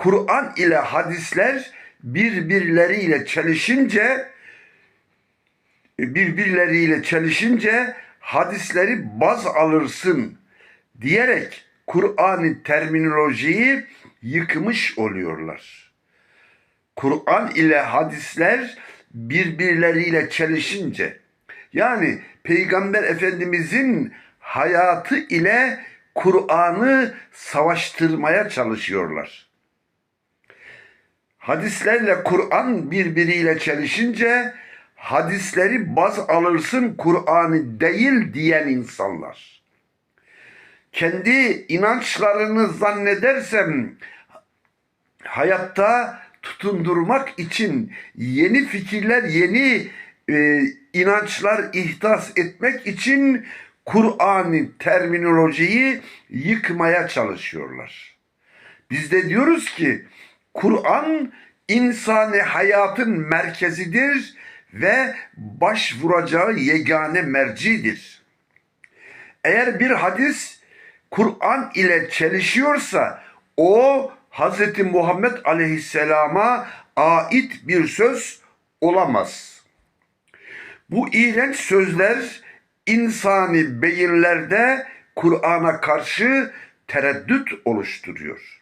Kur'an ile hadisler birbirleriyle çelişince birbirleriyle çelişince hadisleri baz alırsın diyerek Kur'an'ın terminolojiyi yıkmış oluyorlar. Kur'an ile hadisler birbirleriyle çelişince yani Peygamber Efendimizin hayatı ile Kur'an'ı savaştırmaya çalışıyorlar. Hadislerle Kur'an birbiriyle çelişince hadisleri baz alırsın Kur'an'ı değil diyen insanlar. Kendi inançlarını zannedersem hayatta tutundurmak için yeni fikirler, yeni e, inançlar ihdas etmek için Kur'an'ı terminolojiyi yıkmaya çalışıyorlar. Biz de diyoruz ki Kur'an insani hayatın merkezidir ve başvuracağı yegane mercidir. Eğer bir hadis Kur'an ile çelişiyorsa o Hz. Muhammed Aleyhisselam'a ait bir söz olamaz. Bu iğrenç sözler insani beyinlerde Kur'an'a karşı tereddüt oluşturuyor.